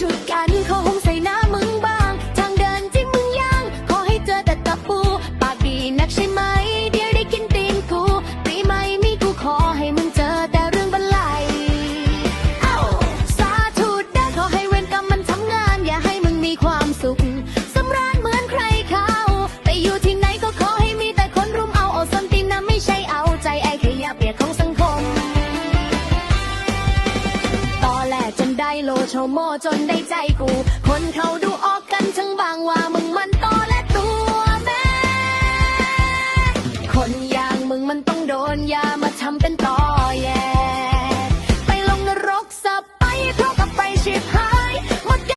จุดกันเของ โลโชโมจนได้ใจกู คนเขาดูออกกันทั้งบางว่ามึงมันตอและตัวแม่ คนอย่างมึงมันต้องโดนยามาทำเป็นตอแย่ไปลงนรกสับไปเพราะกับไปชิบห